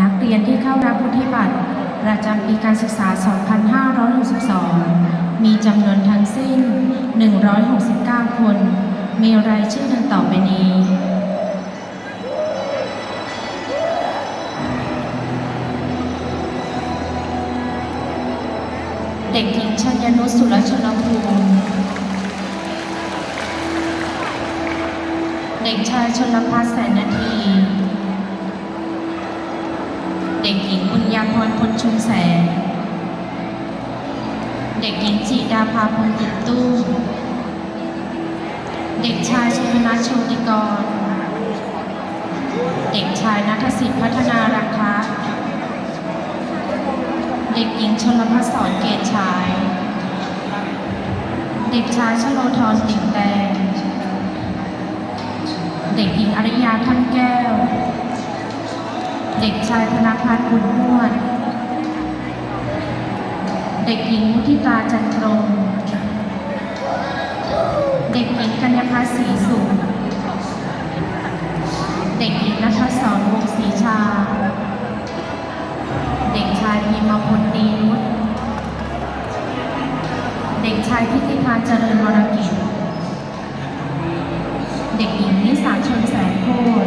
นักเรียนที่เข้ารับวุฒิบัตร ประจำปีการศึกษา 2562 มีจำนวนทั้งสิ้น 169 คน มีรายชื่อดังต่อไปนี้เด็กหญิงชัญญนุสุรชนภูมิเด็กชายชนลพัฒน์แสนนาท เด็กหญิงบุญญาพรพลชุมแสง เด็กหญิงจิดาภาพลติดตู้ เด็กชายชนนาโชติกร เด็กชายนัทสิทธิ์พัฒนารักคะเด็กหญิงชนลพัสอนเกตชาย เด็กชายชโลธรติ่งแดง เด็กหญิงอริยาท่านแก้ว เด็กชายธนาพัฒน์บุญม่วน เด็กหญิงมุทิตาจันทรงเด็กหญิงกัญญาภาสีสุขเด็กหญิงนัทสอนวงศรีชา เด็กชายพีมาพลดีนุชเด็กชายพิธิพาเจริญวรกิจ เด็กหญิงนิสาชนแสงโคตร